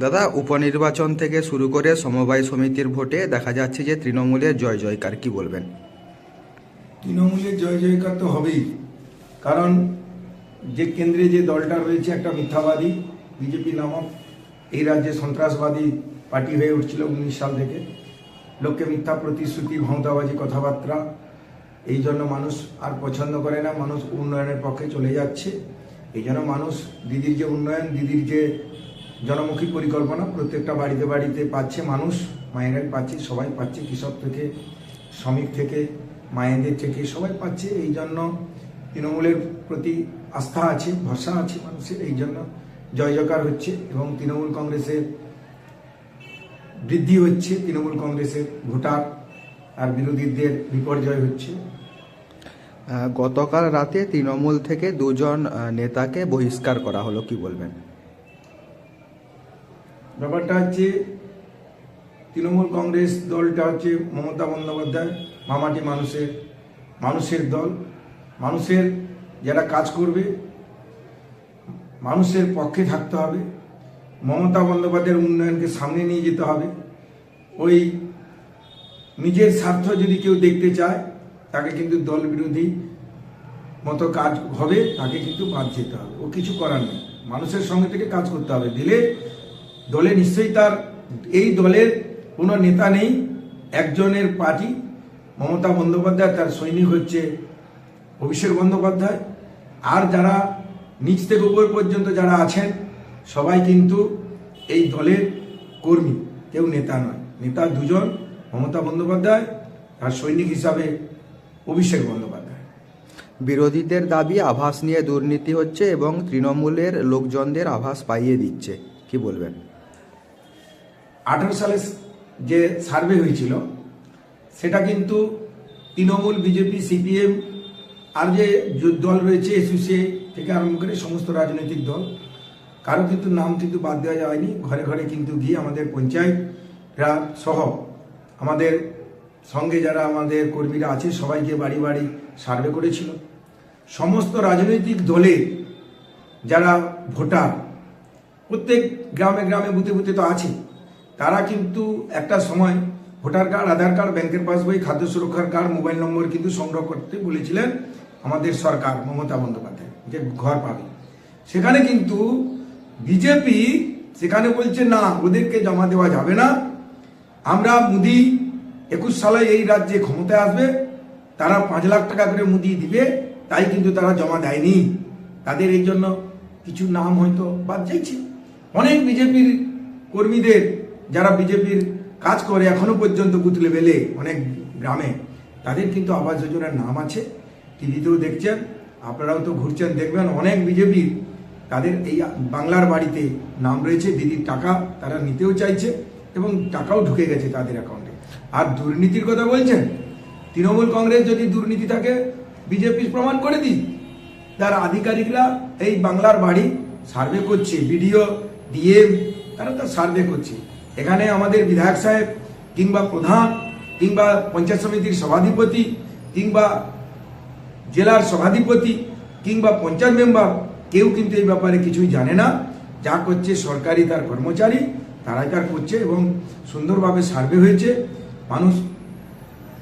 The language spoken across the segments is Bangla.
দাদা, উপনির্বাচন থেকে শুরু করে সমবায় সমিতির ভোটে দেখা যাচ্ছে যে তৃণমূলের জয় জয়কার, কি বলবেন? তৃণমূলের জয় জয়কার তো হবেই। কারণ যে কেন্দ্রে যে দলটা রয়েছে একটা মিথ্যাবাদী, বিজেপি নামক, এই রাজ্যে সন্ত্রাসবাদী পার্টি হয়ে উঠছিল উনিশ সাল থেকে। লোককে মিথ্যা প্রতিশ্রুতি ভংতাবাজি কথাবার্তা, এই জন্য মানুষ আর পছন্দ করে না, মানুষ উন্নয়নের পক্ষে চলে যাচ্ছে। এই জন্য মানুষ দিদির যে উন্নয়ন, দিদির যে জনমুখী পরিকল্পনা, প্রত্যেকটা বাড়িতে বাড়িতে পাচ্ছে মানুষ, মায়েরাই পাচ্ছে, সবাই পাচ্ছে, কৃষক থেকে, শ্রমিক থেকে, মায়েদের থেকে, সবাই পাচ্ছে। এই জন্য তৃণমূলের প্রতি আস্থা আছে, ভরসা আছে মানুষের, এই জন্য জয় জয়কার হচ্ছে এবং তৃণমূল কংগ্রেসের বৃদ্ধি হচ্ছে, তৃণমূল কংগ্রেসের ভোটার আর বিরোধীদের বিপর্যয় হচ্ছে। গতকাল রাতে তৃণমূল থেকে দুজন নেতাকে বহিষ্কার করা হলো, কি বলবেন? ব্যাপারটা হচ্ছে, তৃণমূল কংগ্রেস দলটা হচ্ছে মমতা বন্দ্যোপাধ্যায়, মামাটি মানুষের মানুষের দল। মানুষের যারা কাজ করবে, মানুষের পক্ষে থাকতে হবে। মমতা বন্দ্যোপাধ্যায়ের উন্নয়নকে সামনে নিয়ে যেতে হবে। ওই নিজের স্বার্থ যদি কেউ দেখতে চায়, তাকে কিন্তু দল বিরোধী মতো কাজ হবে, তাকে কিন্তু বাদ যেতে হবে। ও কিছু করার নেই। মানুষের সঙ্গে থেকে কাজ করতে হবে। দিলে দলে নিশ্চয়ই তার, এই দলের কোনো নেতা নেই, একজনের পার্টি। মমতা বন্দ্যোপাধ্যায়, তার সৈনিক হচ্ছে অভিষেক বন্দ্যোপাধ্যায়। আর যারা নিচ থেকে উপর পর্যন্ত যারা আছেন, সবাই কিন্তু এই দলের কর্মী, কেউ নেতা নয়। নেতা দুজন, মমতা বন্দ্যোপাধ্যায়, আর সৈনিক হিসাবে অভিষেক বন্দ্যোপাধ্যায়। বিরোধীদের দাবি, আভাস নিয়ে দুর্নীতি হচ্ছে এবং তৃণমূলের লোকজনদের আভাস পাইয়ে দিচ্ছে। কি বলবেন? আঠারো সালে যে সার্ভে হয়েছিল, সেটা কিন্তু তৃণমূল, বিজেপি, সিপিএম আর যে দল রয়েছে এসইউসিআই থেকে আরম্ভ করে সমস্ত রাজনৈতিক দল, কারও কিন্তু নাম কিন্তু বাদ দেওয়া যায়নি। ঘরে ঘরে কিন্তু গিয়ে আমাদের পঞ্চায়েতরা সহ আমাদের সঙ্গে যারা আমাদের কর্মীরা আছে, সবাইকে বাড়ি বাড়ি সার্ভে করেছিল। সমস্ত রাজনৈতিক দলের যারা ভোটার, প্রত্যেক গ্রামে গ্রামে বুথে বুথে তো আছে। তারা কিন্তু একটা সময় ভোটার কার্ড, আধার কার্ড, ব্যাংকের পাসবই, খাদ্য সুরক্ষার কার্ড, মোবাইল নম্বর কিন্তু সংগ্রহ করতে বলেছিলেন আমাদের সরকার, মমতা বন্দ্যোপাধ্যায়, যে ঘর পাবে। সেখানে কিন্তু বিজেপি সেখানে বলছে, না, ওদেরকে জমা দেওয়া যাবে না। আমরা মুদি একুশ সালে এই রাজ্যে ক্ষমতায় আসবে, তারা পাঁচ লাখ টাকা করে মুদি দিবে, তাই কিন্তু তারা জমা দেয়নি। তাদের এই জন্য কিছু নাম হয়তো বাদ যাইছে। অনেক বিজেপির কর্মীদের যারা বিজেপির কাজ করে এখনও পর্যন্ত বুথ লেভেলে অনেক গ্রামে, তাদের কিন্তু আবাস যোজনার নাম আছে। টিভিতেও দেখছেন, আপনারাও তো ঘুরছেন, দেখবেন অনেক বিজেপির তাদের এই বাংলার বাড়িতে নাম রয়েছে, দিদির টাকা তারা নিতেও চাইছে এবং টাকাও ঢুকে গেছে তাদের অ্যাকাউন্টে আর দুর্নীতির কথা বলছেন? তৃণমূল কংগ্রেস যদি দুর্নীতি থাকে বিজেপি প্রমাণ করে দিই, তার আধিকারিকরা এই বাংলার বাড়ি সার্ভে করছে, বিডিও, ডিএম, তারা তার সার্ভে করছে। এখানে আমাদের বিধায়ক সাহেব, কিংবা প্রধান, কিংবা পঞ্চায়েত সমিতির সভাধিপতি, কিংবা জেলার সভাধিপতি, কিংবা পঞ্চায়েত মেম্বার, কেউ কিন্তু এই ব্যাপারে কিছুই জানে না। যা করছে সরকারি তার কর্মচারী, তারাই তার করছে এবং সুন্দরভাবে সার্ভে হয়েছে। মানুষ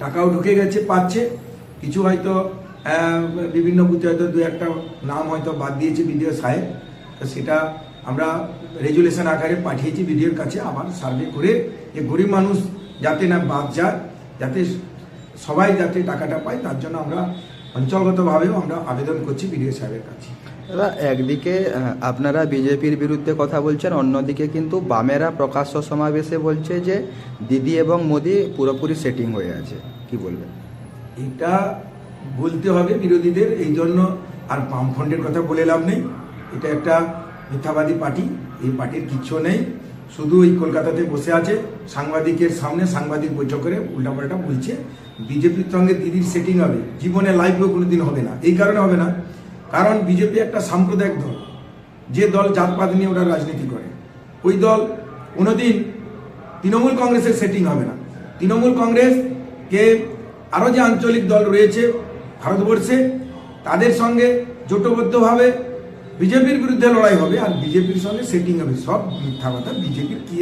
টাকাও ঢুকে গেছে, পাচ্ছে। কিছু হয়তো বিভিন্ন বুথে হয়তো দু একটা নাম হয়তো বাদ দিয়েছে বিডিও সাহেব। তো সেটা আমরা রেজুলেশন আকারে পাঠিয়েছি বিডিওর কাছে আবার সার্ভে করে যে গরিব মানুষ যাতে না বাদ যায় যাতে সবাই যাতে টাকাটা পায় তার জন্য আমরা অঞ্চলগতভাবেও আমরা আবেদন করছি বিডিও সাহেবের কাছে। দাদা একদিকে আপনারা বিজেপির বিরুদ্ধে কথা বলছেন অন্যদিকে কিন্তু বামেরা প্রকাশ্য সমাবেশে বলছে যে দিদি এবং মোদি পুরোপুরি সেটিং হয়ে আছে। কি বলবেন? এটা বলতে হবে বিরোধীদের এই জন্য আর বামফ্রন্টের কথা বলে লাভ নেই। এটা একটা মিথ্যাবাদী পার্টি, এই পার্টির কিচ্ছু নেই। শুধু এই কলকাতাতে বসে আছে, সাংবাদিকের সামনে সাংবাদিক বৈঠক করে উল্টাপাল্টা বলছে, বিজেপির সঙ্গে দিদির সেটিং হবে, জীবনে লাইফেও কোনোদিন হবে না। এই কারণে হবে না। কারণ বিজেপি একটা সাম্প্রদায়িক দল, যে দল জাতপাত নিয়ে ওরা রাজনীতি করে। ওই দল কোনোদিন তৃণমূল কংগ্রেসের সেটিং হবে না। তৃণমূল কংগ্রেস কে আরও যে আঞ্চলিক দল রয়েছে ভারতবর্ষে, তাদের সঙ্গে জোটবদ্ধভাবে বিজেপির বিরুদ্ধে লড়াই হবে আর বিজেপির সঙ্গে সেটিং হবে। সব মিথ্যা কথা। বিজেপির কি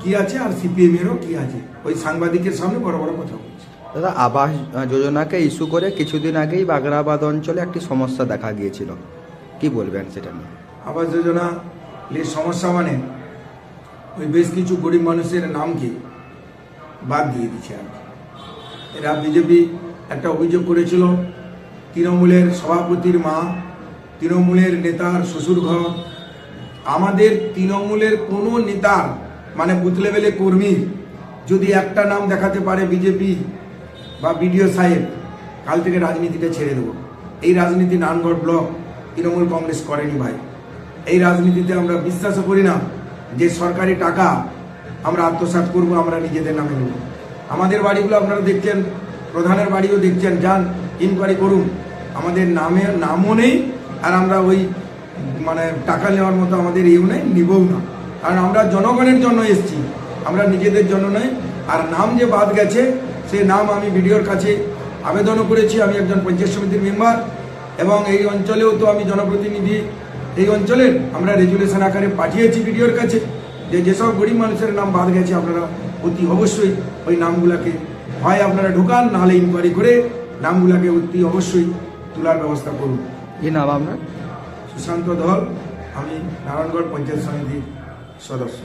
কি আছে আর সিপিএম এরও কি আছে? ওই সাংবাদিকের সামনে বড় বড় কথা বলছে। দাদা আবাস যোজনাকে ইস্যু করে কিছুদিন আগেই বাগড়াবাদ অঞ্চলে একটি সমস্যা দেখা গিয়েছিল। কি বলবেন সেটা নিয়ে? আবাস যোজনা সমস্যা মানে ওই বেশ কিছু গরিব মানুষের নামকে বাদ দিয়ে দিচ্ছে আর কি। এরা বিজেপি একটা অভিযোগ করেছিল। তৃণমূলের সভাপতির মা তৃণমূলের নেতার শ্বশুর ঘর আমাদের তৃণমূলের কোনো নেতার মানে বুথ লেভেলে কর্মী, যদি একটা নাম দেখাতে পারে বিজেপি বা বিডিও সাহেব, কাল থেকে রাজনীতিটা ছেড়ে দেবো। এই রাজনীতি নানগড় ব্লক তৃণমূল কংগ্রেস করেনি ভাই। এই রাজনীতিতে আমরা বিশ্বাসও করি না যে সরকারি টাকা আমরা আত্মসাৎ করব, আমরা নিজেদের নামে নেব। আমাদের বাড়িগুলো আপনারা দেখছেন, প্রধানের বাড়িও দেখছেন, যান ইনকোয়ারি করুন। আমাদের নামে, নামও নেই আর আমরা ওই মানে টাকা নেওয়ার মতো আমাদের এও নেই, নিবও না। কারণ আমরা জনগণের জন্য এসেছি, আমরা নিজেদের জন্য নয় আর নাম যে বাদ গেছে, সে নাম আমি ভিডিওর কাছে আবেদনও করেছি, আমি একজন পঞ্চায়েত সমিতির মেম্বার, এবং এই অঞ্চলেও তো আমি জনপ্রতিনিধি। এই অঞ্চলের আমরা রেজুলেশন আকারে পাঠিয়েছি ভিডিওর কাছে, যে যেসব গরিব মানুষের নাম বাদ গেছে, আপনারা অতি অবশ্যই ওই নামগুলাকে হয় আপনারা ঢুকান, নাহলে ইনকোয়ারি করে নামগুলাকে অতি অবশ্যই তোলার ব্যবস্থা করুন। কি নাম আপনার? সুশান্ত ধল আমি নারায়ণগড় পঞ্চায়েত সমিতির সদস্য।